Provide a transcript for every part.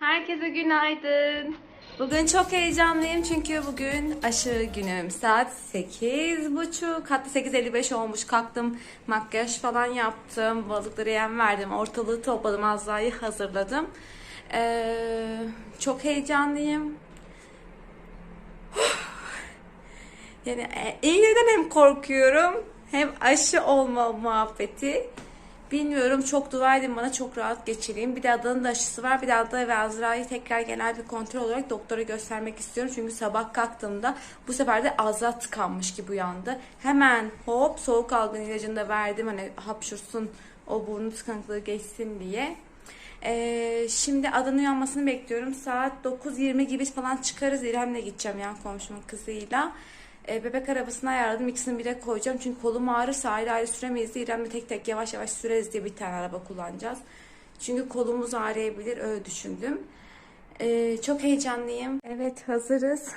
Herkese günaydın. Bugün çok heyecanlıyım çünkü bugün aşı günüm. Saat 8.30 hatta 8.55 olmuş. Kalktım makyaj falan yaptım. Balıkları yem verdim. Ortalığı topladım. Azra'yı hazırladım. Ee, çok heyecanlıyım. Yani e, iğneden hem korkuyorum hem aşı olma muhabbeti. Bilmiyorum çok dua edin bana çok rahat geçireyim. Bir de Ada'nın da aşısı var. Bir de Ada ve Azra'yı tekrar genel bir kontrol olarak doktora göstermek istiyorum. Çünkü sabah kalktığımda bu sefer de Azra tıkanmış gibi uyandı. Hemen hop soğuk algın ilacını da verdim. Hani hapşursun o burnu tıkanıklığı geçsin diye. Ee, şimdi Ada'nın uyanmasını bekliyorum. Saat 9.20 gibi falan çıkarız. İrem'le gideceğim yan komşumun kızıyla. Ee, bebek arabasını ayarladım. İkisini bire koyacağım. Çünkü kolum ağrırsa ayrı ayrı süremeyiz. diye İrem'le tek tek yavaş yavaş süreriz diye bir tane araba kullanacağız. Çünkü kolumuz ağrıyabilir. Öyle düşündüm. Ee, çok heyecanlıyım. Evet hazırız.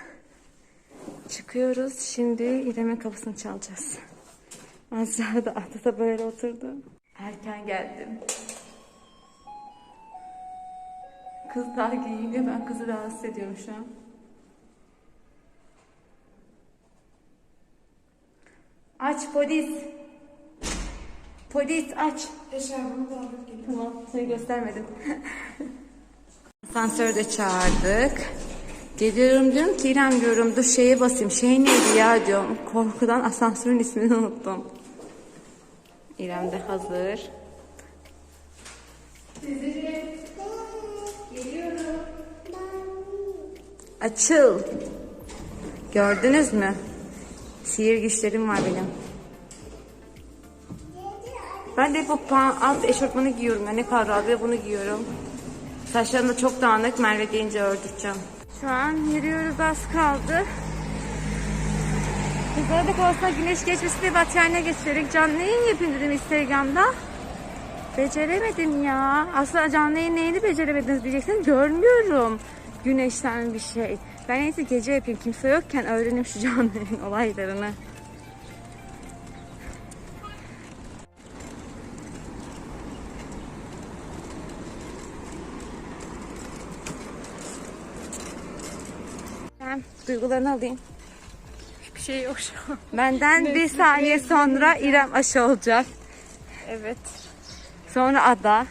Çıkıyoruz. Şimdi İrem'in kapısını çalacağız. Azra da Ada da böyle oturdu. Erken geldim. Kız daha giyiniyor. Ben kızı rahatsız ediyorum şu an. Aç polis. Polis aç. Eşarbımı da alıp gelin. Tamam seni göstermedim. Asansörde çağırdık. Geliyorum diyorum ki İrem diyorum dur şeye basayım. Şey neydi ya diyorum. Korkudan asansörün ismini unuttum. İrem de hazır. Açıl. Gördünüz mü? Sihir güçlerim var benim. Ben de bu pa- alt eşofmanı giyiyorum. Yani ve bunu giyiyorum. Saçlarım da çok dağınık. Merve gelince ördüreceğim. Şu an yürüyoruz az kaldı. Da olsa güneş geçmesi diye battaniye geçirerek canlı yayın yapayım dedim Instagram'da. Beceremedim ya. Aslında canlı yayın neyini beceremediniz diyeceksiniz. Görmüyorum güneşten bir şey. Ben en iyisi gece yapayım. Kimse yokken öğreneyim şu canlı yayın olaylarını. Ben duygularını alayım. Bir şey yok şu an. Benden bir saniye sonra İrem aşı olacak. Evet. Sonra Ada.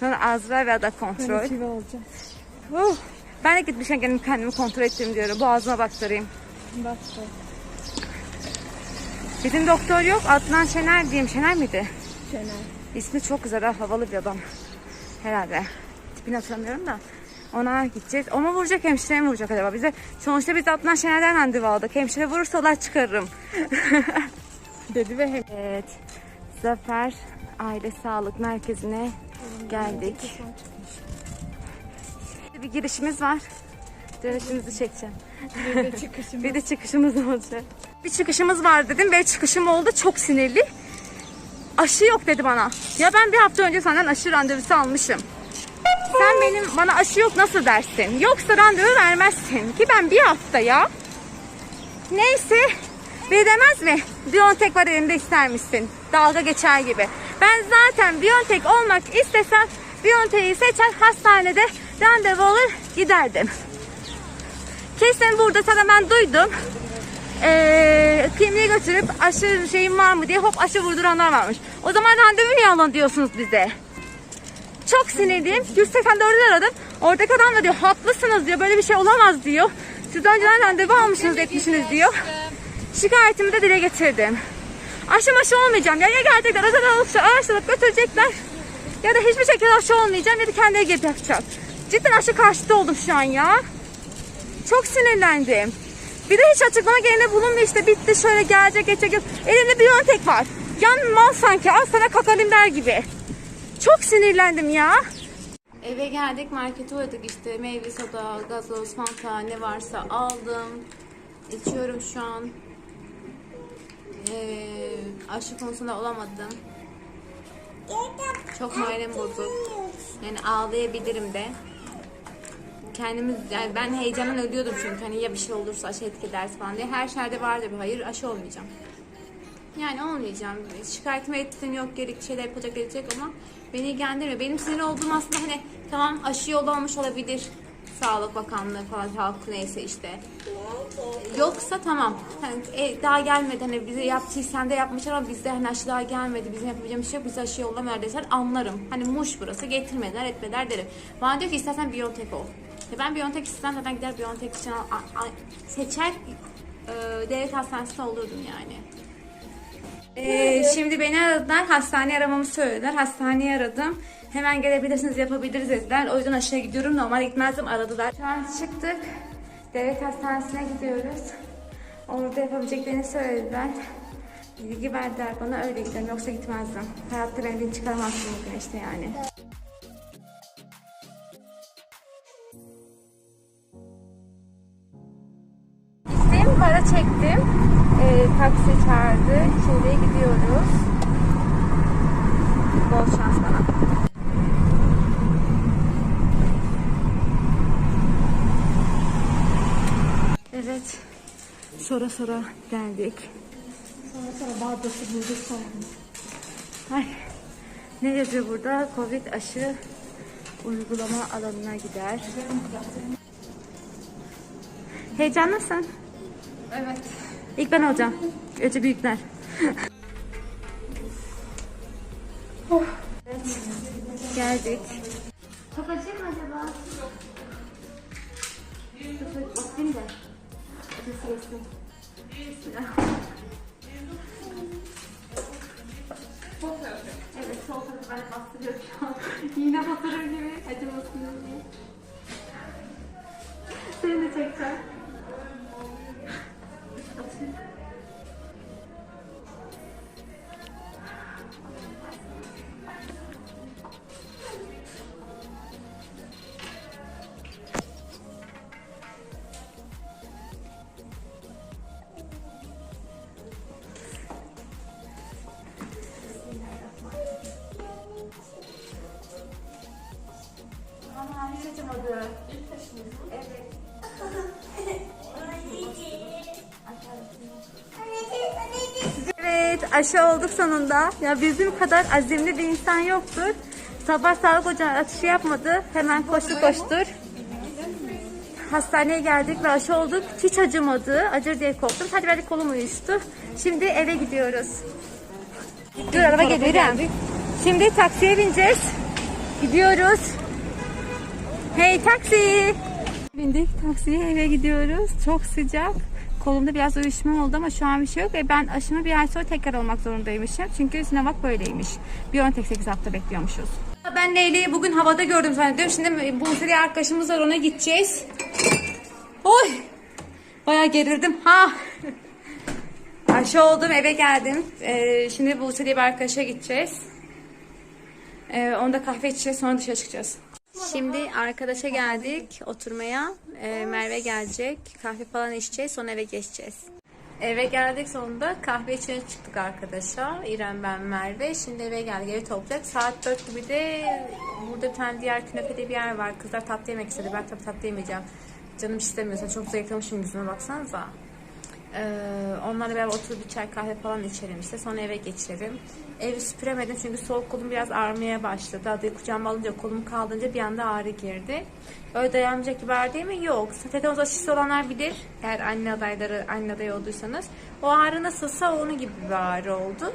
Sonra Azra ve Ada kontrol. Motive olacağım. Uh, ben de gitmişken kendimi, kendimi kontrol ettim diyorum. Boğazıma baktırayım. Bak da. Bizim doktor yok. Adnan Şener diyeyim. Şener miydi? Şener. İsmi çok güzel. ha, Havalı bir adam. Herhalde. Tipini hatırlamıyorum da. Ona gideceğiz. O mu vuracak hemşire mi vuracak acaba? Bize sonuçta biz Adnan Şener'den randevu aldık. Hemşire vurursa olay çıkarırım. Dedi ve hem Evet. Zafer Aile Sağlık Merkezi'ne geldik. Bir girişimiz var. Dönüşümüzü çekeceğim. bir de çıkışım. Bir de çıkışımız olacak. Bir çıkışımız var dedim ve çıkışım oldu. Çok sinirli. Aşı yok dedi bana. Ya ben bir hafta önce senden aşı randevusu almışım. Sen benim bana aşı yok nasıl dersin? Yoksa randevu vermezsin. Ki ben bir hafta ya. Neyse. Bir demez mi? Biontech var elimde ister misin? Dalga geçer gibi. Ben zaten Biontech olmak istesem Biontech'i seçer hastanede randevu alır giderdim. Kesin burada sana ben duydum. Ee, kliniğe götürüp aşı şeyim var mı diye hop aşı vurduranlar varmış. O zaman randevu niye alın diyorsunuz bize? Çok sinirliyim. 184'ü aradım. Oradaki adam da diyor haklısınız diyor. Böyle bir şey olamaz diyor. Siz önceden randevu almışsınız etmişsiniz diyor. Şikayetimi de dile getirdim. Aşı maşı olmayacağım ya. Ya gerçekten özel alıp araştırıp götürecekler. Ya da hiçbir şekilde aşı olmayacağım ya da kendileri yapacak. Cidden aşı karşıtı oldum şu an ya. Çok sinirlendim. Bir de hiç açıklama gelene bulunmuyor işte bitti şöyle gelecek geçecek. yok. Elimde bir yöntek var. Yan mal sanki al sana kakalim der gibi. Çok sinirlendim ya. Eve geldik markete uğradık işte meyve soda, gazoz, fanta ne varsa aldım. İçiyorum şu an. Ee, aşı konusunda olamadım. Çok moralim bozuk. Yani ağlayabilirim de. Kendimiz yani ben heyecandan ölüyordum çünkü hani ya bir şey olursa aşı etki falan diye. Her şerde vardı bir hayır aşı olmayacağım. Yani olmayacağım. Şikayetime ettiğim yok gerekli şeyler yapacak gelecek ama Beni ilgilendirmiyor. Benim sinir olduğum aslında hani tamam aşı yolu olmuş olabilir. Sağlık Bakanlığı falan halk neyse işte. Yoksa tamam. Hani, e, daha gelmedi hani bize yaptı sen de yapmışlar ama bizde hani aşı daha gelmedi. Bizim yapabileceğimiz bir şey yok. Bize aşı yollamıyor desen anlarım. Hani muş burası getirmediler etmediler derim. Bana diyor ki istersen Biontech ol. Ya ben Biontech istemem zaten gider Biontech için al- al- seçer e, devlet hastanesinde olurdum yani. Ee, şimdi beni aradılar. Hastane aramamı söylediler. Hastaneyi aradım. Hemen gelebilirsiniz yapabiliriz dediler. O yüzden aşağıya gidiyorum. Normal gitmezdim aradılar. Şu an çıktık. Devlet hastanesine gidiyoruz. Orada yapabileceklerini söylediler. Bilgi verdiler bana öyle gidelim yoksa gitmezdim. Hayatta beni çıkaramazsın bugün işte yani. Para çektim. Ee, taksi çağırdı. Şimdi gidiyoruz. Bol şans bana. Evet. Sonra sonra geldik. Sonra sonra bardası bulduk sonra. Ay. Ne yazıyor burada? Covid aşı uygulama alanına gider. Heyecanlısın. Evet. İlk ben olacağım. Önce büyükler. oh. Evet. Geldik. Çok acı mı acaba? Dur, bakayım da. Acısı geçsin. Aşı olduk sonunda. Ya bizim kadar azimli bir insan yoktur. Sabah sağlık ocağı atışı yapmadı. Hemen koştu koştur. Hastaneye geldik ve aşı olduk. Hiç acımadı. Acır diye korktum. Hadi belki kolum uyuştu. Şimdi eve gidiyoruz. Dur araba geliyor. Şimdi taksiye bineceğiz. Gidiyoruz. Hey taksi. Bindik taksiye eve gidiyoruz. Çok sıcak. Kolumda biraz uyuşma oldu ama şu an bir şey yok. Ve ben aşımı bir ay sonra tekrar olmak zorundaymışım. Çünkü Sinovac böyleymiş. Biontech 8 hafta bekliyormuşuz. Ben Leyli'yi bugün havada gördüm zannediyorum. Şimdi Buse'li arkadaşımız var ona gideceğiz. Oy! Bayağı gerildim. Ha! Aşı oldum eve geldim. Ee, şimdi Buse'li bir arkadaşa gideceğiz. Ee, onda kahve içeceğiz sonra dışarı çıkacağız. Şimdi arkadaşa geldik oturmaya. Ee, Merve gelecek. Kahve falan içeceğiz sonra eve geçeceğiz. Eve geldik sonunda kahve içmeye çıktık arkadaşa. İrem ben Merve. Şimdi eve geldik evi toplayacak. Saat 4 gibi de burada bir tane diğer künefede bir yer var. Kızlar tatlı yemek istedi. Ben tabii tatlı yemeyeceğim. Canım istemiyorsa çok zayıflamışım yüzüme baksanıza. Ee, onlarla beraber oturup bir çay kahve falan içelim işte. Sonra eve geçerim. Evi süpüremedim çünkü sol kolum biraz ağrımaya başladı. Adayı kucağıma alınca kolum kaldırınca bir anda ağrı girdi. Öyle dayanmayacak gibi ağrı değil mi? Yok. Tetanoz aşısı olanlar bilir. Eğer anne adayları, anne adayı olduysanız. O ağrı nasılsa onun gibi bir ağrı oldu.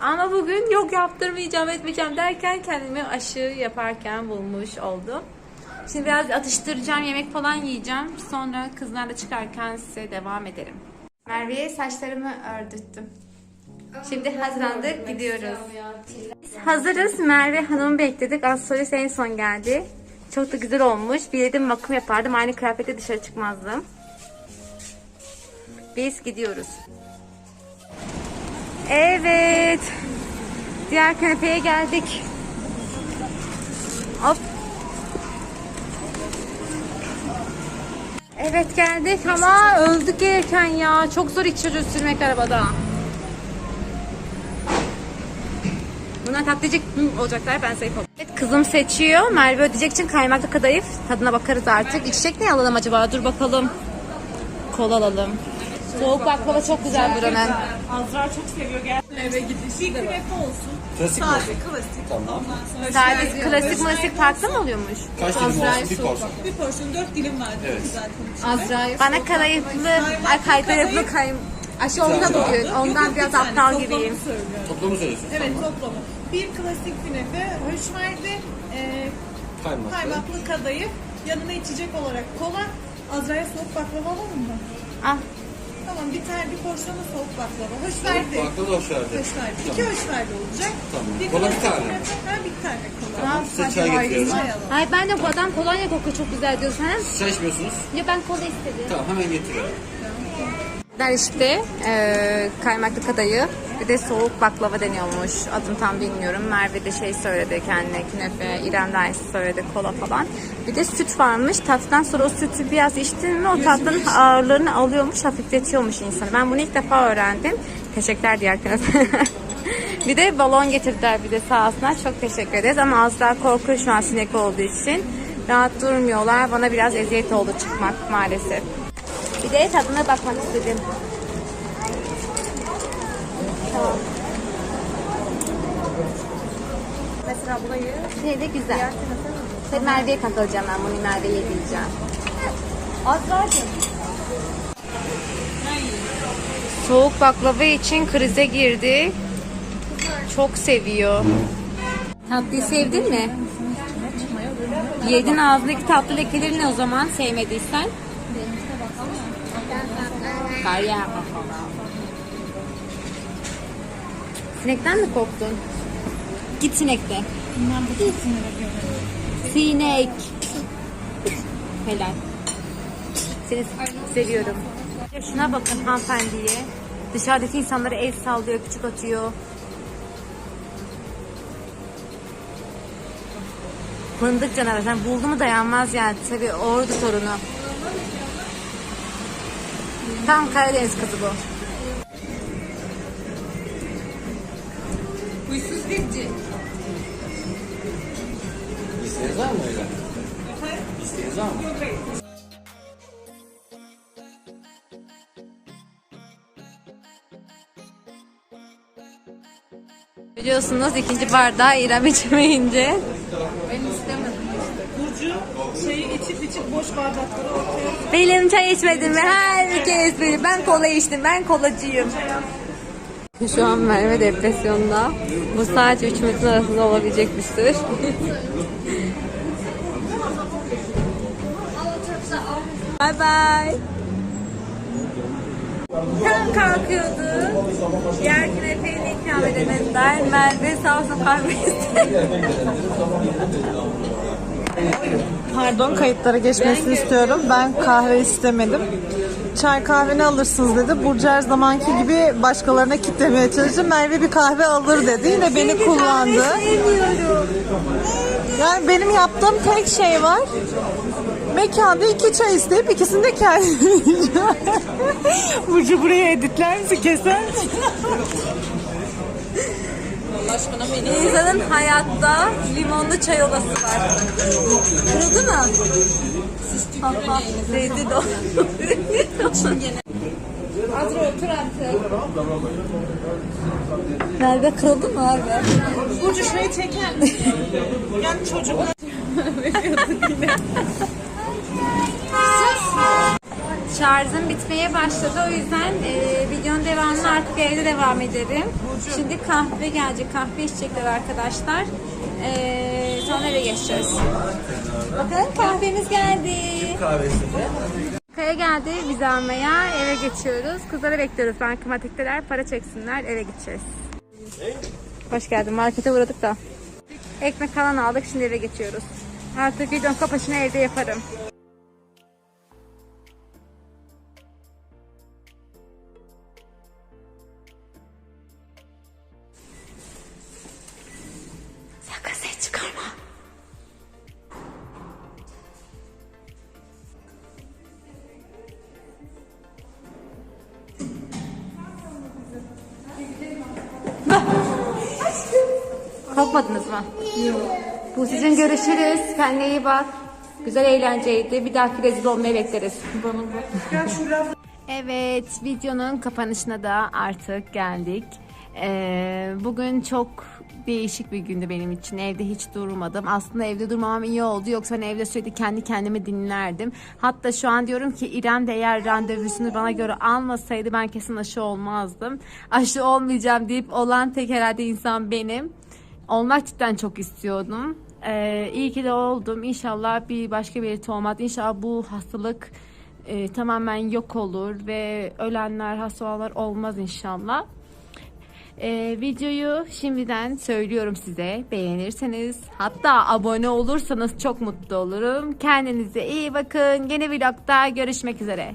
Ama bugün yok yaptırmayacağım etmeyeceğim derken kendimi aşı yaparken bulmuş oldum. Şimdi biraz atıştıracağım, yemek falan yiyeceğim. Sonra kızlarla çıkarken size devam ederim. Merve'ye saçlarımı ördüttüm. Şimdi hazırlandık, gidiyoruz. Biz hazırız. Merve Hanım'ı bekledik. Astrolist en son geldi. Çok da güzel olmuş. Bir dedim bakım yapardım. Aynı kıyafetle dışarı çıkmazdım. Biz gidiyoruz. Evet. Diğer kanepeye geldik. Hop. Evet geldik ama öldük gelirken ya. Çok zor içeri sürmek arabada. Bunlar hı, olacaklar ben zayıf oldum. Evet kızım seçiyor. Merve ödeyecek için kaymaklı kadayıf. Tadına bakarız artık. İçecek ne alalım acaba? Dur bakalım. Kol alalım. Soğuk baklava çok güzel buranın. Azra çok seviyor gel. Eve gidişi Bir künefe olsun. Klasik Sade, olsun. klasik. Tamam. Ondan sonra klasik klasik farklı mı oluyormuş? Kaç dilim olsun? Bir soğuk. porsiyon. Bir porsiyon dört dilim var. Evet. Güzel konuşuyor. Azra'yı Bana kadayıflı, ay kadayıflı kayım. Aşı ondan oluyor. Ondan biraz aptal gibiyim. Toplamı söylüyorsun. Evet toplamı. Bir klasik künefe, höşmerli, e, Kaymaklı. kaymaklı kadayıf, yanına içecek olarak kola. Azra'ya soğuk baklava alalım mı? Ah, Tamam bir tane bir porsiyonu soğuk baklava. Höşmerli. Baklava hoş verdi. Höşmerli. İki höşmerli olacak. Tamam. Bir Kola bir tane. Ha bir tane kola. Tamam. Size çay getiriyorum. Ay ben de bu adam kolonya kokuyor çok güzel diyorsun. Ha? Çay içmiyorsunuz. Ya ben kola istedim. Tamam hemen getiriyorum. Ben işte eee kaymaklı kadayıf bir de soğuk baklava deniyormuş. Adını tam bilmiyorum. Merve de şey söyledi kendine künefe, İrem de söyledi kola falan. Bir de süt varmış. Tatlıdan sonra o sütü biraz içtin mi o tatlının ağırlığını alıyormuş, hafifletiyormuş insanı. Ben bunu ilk defa öğrendim. Teşekkürler diğer künefe. bir de balon getirdiler bir de sağ olsunlar. Çok teşekkür ederiz ama az daha korkuyor şu an sinek olduğu için. Rahat durmuyorlar. Bana biraz eziyet oldu çıkmak maalesef. Bir de tadına bakmak istedim. Tamam. Mesela burayı şey de güzel. Tabii Merve'ye takılacağım ben bunu Merve'ye yedireceğim. Azra'cığım. Soğuk baklava için krize girdi. Çok seviyor. Tatlıyı sevdin mi? Yedin ağzındaki tatlı lekeleri ne o zaman sevmediysen? Kar yağma falan. Sinekten mi korktun? Git sinekte. Sinek. Helal. Seni seviyorum. Şuna bakın hanımefendiye. Dışarıdaki insanlara el sallıyor, küçük atıyor. Fındık canavarı. Sen buldu mu dayanmaz yani. Tabii ordu torunu. Tam Karadeniz kızı bu. Dipçi. İsteğiniz var mı öyle? İsteğiniz var mı? Biliyorsunuz ikinci bardağı İrem içemeyince. Ben istemedim işte. Burcu şeyi içip içip boş bardakları ortaya Benim çay içmedim ve herkes benim. Ben kola içtim. Ben kolacıyım. Şu an Merve depresyonda. Bu sadece üçümüzün arasında olabilecek bir sır. bye bye. Tam kalkıyordu. Diğer künefeyle ikram edemediler. Merve sağ olsun kahve. Pardon kayıtlara geçmesini istiyorum. Ben kahve istemedim. Çay kahveni alırsınız dedi. Burcu her zamanki gibi başkalarına kitlemeye çalıştı. Merve bir kahve alır dedi. Yine beni kullandı. Yani benim yaptığım tek şey var. Mekanda iki çay isteyip ikisini de kendim. Burcu buraya editler misin? Keser misin? İnsanın hayatta limonlu çay olası var. Kırıldı mı? Aha, rezil o. Azra otur artık. Merve kırıldı mı Merve? Burcu şurayı çeker misin? Yani çocuklar Şarjım bitmeye başladı o yüzden e, videonun devamını artık evde devam ederim. Şimdi kahve gelecek. Kahve içecekler arkadaşlar. E, sonra eve geçeceğiz. Bakın kahvemiz geldi. Kaya geldi bizi almaya eve geçiyoruz. Kızları bekliyoruz bankamatikteler para çeksinler eve gideceğiz. Hoş geldin markete uğradık da. Ekmek falan aldık şimdi eve geçiyoruz. Artık videonun kapanışını evde yaparım. Korkmadınız mı? Yok. Bu sizin görüşürüz. Kendine iyi bak. Güzel eğlenceydi. Bir dahaki rezil olmayı bekleriz. Evet, videonun kapanışına da artık geldik. Ee, bugün çok değişik bir gündü benim için. Evde hiç durmadım. Aslında evde durmamam iyi oldu. Yoksa ben evde sürekli kendi kendime dinlerdim. Hatta şu an diyorum ki İrem de eğer randevusunu bana göre almasaydı ben kesin aşı olmazdım. Aşı olmayacağım deyip olan tek herhalde insan benim. Olmak cidden çok istiyordum. Ee, iyi ki de oldum. İnşallah bir başka bir olmaz. İnşallah bu hastalık e, tamamen yok olur ve ölenler, hasta olmaz inşallah. Ee, videoyu şimdiden söylüyorum size. Beğenirseniz hatta abone olursanız çok mutlu olurum. Kendinize iyi bakın. Yeni vlogda görüşmek üzere.